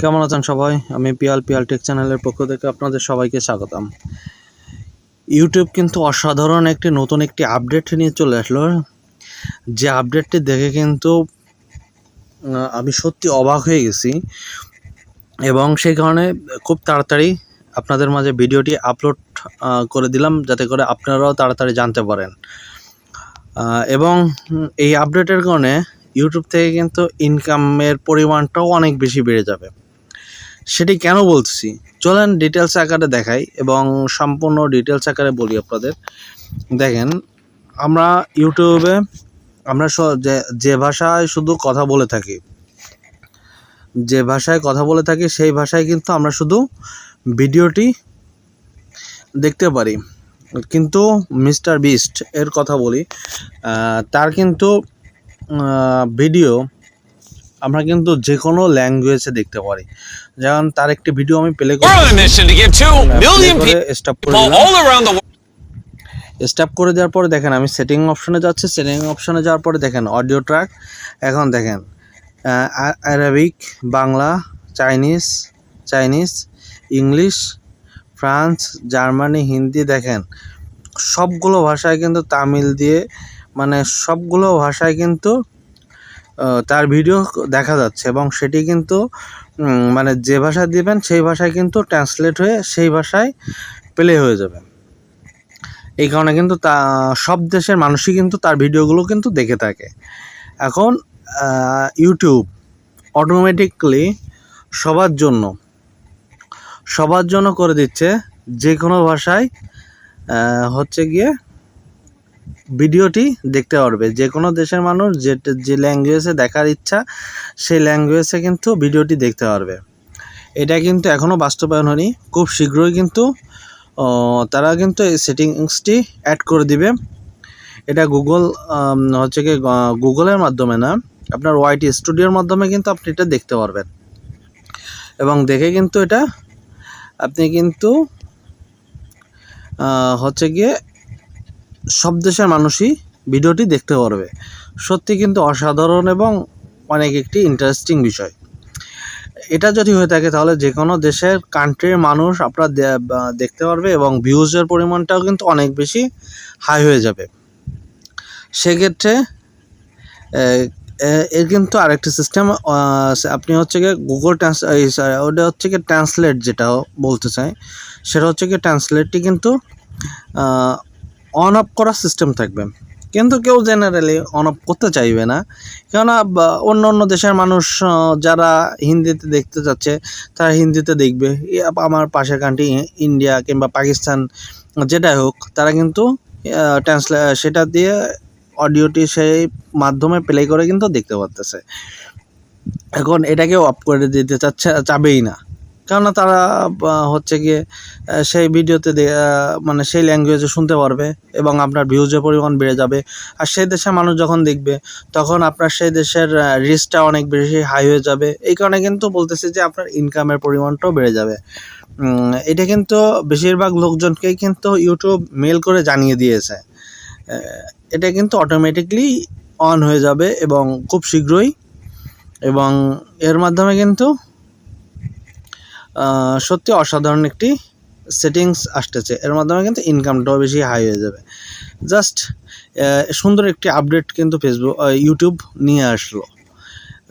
কেমন আছেন সবাই? আমি পিয়াল পিয়াল টেক চ্যানেলের পক্ষ থেকে আপনাদের সবাইকে স্বাগতম। ইউটিউব কিন্তু অসাধারণ একটি নতুন একটি আপডেট নিয়ে চলে আসলো। যে আপডেটটি দেখে কিন্তু আমি সত্যি অবাক হয়ে গেছি। এবং সেই কারণে খুব তাড়াতাড়ি আপনাদের মাঝে ভিডিওটি আপলোড করে দিলাম যাতে করে আপনারাও তাড়াতাড়ি জানতে পারেন। এবং এই আপডেটের কারণে ইউটিউব থেকে কিন্তু ইনকামের পরিমাণটাও অনেক বেশি বেড়ে যাবে। সেটি কেন বলছি? চলেন ডিটেলস আকারে দেখাই এবং সম্পূর্ণ ডিটেলস আকারে বলি আপনাদের। দেখেন, আমরা ইউটিউবে আমরা যে ভাষায় শুধু কথা বলে থাকি, যে ভাষায় কথা বলে থাকি সেই ভাষায় কিন্তু আমরা শুধু ভিডিওটি দেখতে পারি। কিন্তু মিস্টার বিস্ট এর কথা বলি তার কিন্তু ভিডিও আমরা কিন্তু যে কোনো ল্যাঙ্গুয়েজে দেখতে পারি। যেমন তার একটি ভিডিও আমি play We're on a mission to get 2 million stop করে. স্টপ করে দেওয়ার পরে দেখেন আমি সেটিং অপশনে যাচ্ছি। সেটিং অপশনে যাওয়ার পরে দেখেন অডিও ট্র্যাক এখন দেখেন Arabic Bangla Chinese Chinese English France Germany Hindi দেখেন। সবগুলো ভাষায় কিন্তু তামিল দিয়ে মানে সবগুলো ভাষায় কিন্তু তার ভিডিও দেখা যাচ্ছে এবং সেটি কিন্তু মানে যে ভাষায় দিবেন সেই ভাষায় কিন্তু ট্রান্সলেট হয়ে সেই ভাষায় প্লে হয়ে যাবে এই কারণে কিন্তু তা, সব দেশের মানুষই কিন্তু তার ভিডিওগুলো কিন্তু দেখে থাকে। এখন ইউটিউব অটোমেটিকলি সবার জন্য সবার জন্য করে দিচ্ছে যে কোনো ভাষায় হচ্ছে গিয়ে ভিডিওটি দেখতে পারবে। যে কোনো দেশের মানুষ যে যে ল্যাঙ্গুয়েজে দেখার ইচ্ছা, সেই ল্যাঙ্গুয়েজে কিন্তু ভিডিওটি দেখতে পারবে। এটা কিন্তু এখনও বাস্তবায়ন হয়নি। খুব শীঘ্রই কিন্তু তারা কিন্তু এই সেটিংসটি অ্যাড করে দিবে। এটা গুগল হচ্ছে কি গুগলের মাধ্যমে না, আপনার ওয়াইটি স্টুডিওর মাধ্যমে কিন্তু আপনি এটা দেখতে পারবেন। এবং দেখে কিন্তু এটা, আপনি কিন্তু হচ্ছে গিয়ে সব দেশের মানুষই ভিডিওটি দেখতে পারবে। সত্যি কিন্তু অসাধারণ এবং অনেক একটি ইন্টারেস্টিং বিষয়। এটা যদি হয়ে থাকে তাহলে যে কোনো দেশের কান্ট্রির মানুষ আপনারা দেখতে পারবে এবং ভিউজের পরিমাণটাও কিন্তু অনেক বেশি হাই হয়ে যাবে। সেক্ষেত্রে এর কিন্তু আরেকটি সিস্টেম আপনি হচ্ছে গিয়ে গুগল ট্রান্স ওটা হচ্ছে গিয়ে ট্রান্সলেট যেটা বলতে চাই, সেটা হচ্ছে গিয়ে ট্রান্সলেটটি কিন্তু অন অফ করার সিস্টেম থাকবে। কিন্তু কেউ জেনারেলি অন অফ করতে চাইবে না। কেননা অন্য অন্য দেশের মানুষ যারা হিন্দিতে দেখতে চাচ্ছে তারা হিন্দিতে দেখবে। আমার পাশের কান্ট্রি ইন্ডিয়া কিংবা পাকিস্তান, যেটাই হোক, তারা কিন্তু ট্রান্সলে সেটা দিয়ে অডিওটি সেই মাধ্যমে প্লে করে কিন্তু দেখতে পারতেছে। এখন এটাকে অফ করে দিতে চাচ্ছে, চাবেই না। কেননা তারা হচ্ছে গিয়ে সেই ভিডিওতে মানে সেই ল্যাঙ্গুয়েজে শুনতে পারবে এবং আপনার ভিউজের পরিমাণ বেড়ে যাবে। আর সেই দেশের মানুষ যখন দেখবে, তখন আপনার সেই দেশের রিস্কটা অনেক বেশি হাই হয়ে যাবে। এই কারণে কিন্তু বলতেছে যে আপনার ইনকামের পরিমাণটাও বেড়ে যাবে। এটা কিন্তু বেশিরভাগ লোকজনকেই কিন্তু ইউটিউব মেল করে জানিয়ে দিয়েছে। এটা কিন্তু অটোমেটিকলি অন হয়ে যাবে এবং খুব শীঘ্রই এবং এর মাধ্যমে কিন্তু সত্যি অসাধারণ একটি সেটিংস আসতেছে। এর মাধ্যমে কিন্তু ইনকামটাও বেশি হাই হয়ে যাবে। জাস্ট সুন্দর একটি আপডেট কিন্তু ফেসবুক ইউটিউব নিয়ে আসলো।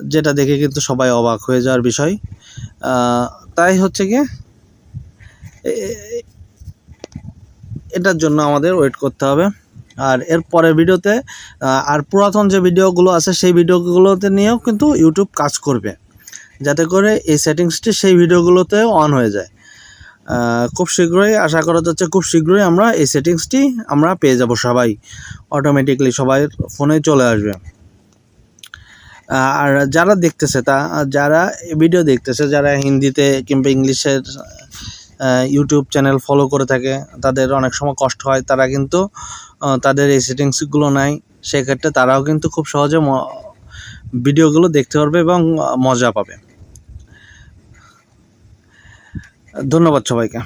যেটা দেখে কিন্তু সবাই অবাক হয়ে যাওয়ার বিষয়। তাই হচ্ছে এ- এটার জন্য আমাদের ওয়েট করতে হবে। আর এর পরের ভিডিওতে আর পুরাতন যে ভিডিওগুলো আছে, সেই ভিডিওগুলোতে নিয়েও কিন্তু ইউটিউব কাজ করবে। যাতে করে এই সেটিংসটি সেই ভিডিওগুলোতে অন হয়ে যায়। খুব শীঘ্রই, আশা করা যাচ্ছে খুব শীঘ্রই আমরা এই সেটিংসটি আমরা পেয়ে যাব সবাই। অটোমেটিকলি সবাই ফোনে চলে আসবে। আর যারা দেখতেছে তা, যারা ভিডিও দেখতেছে, যারা হিন্দিতে কিংবা ইংলিশের ইউটিউব চ্যানেল ফলো করে থাকে, তাদের অনেক সময় কষ্ট হয়, তারা কিন্তু তাদের এই সেটিংসগুলো নাই সেক্ষেত্রে তারাও কিন্তু খুব সহজে ভিডিওগুলো দেখতে পারবে এবং মজা পাবে। ধন্যবাদ সবাইকে।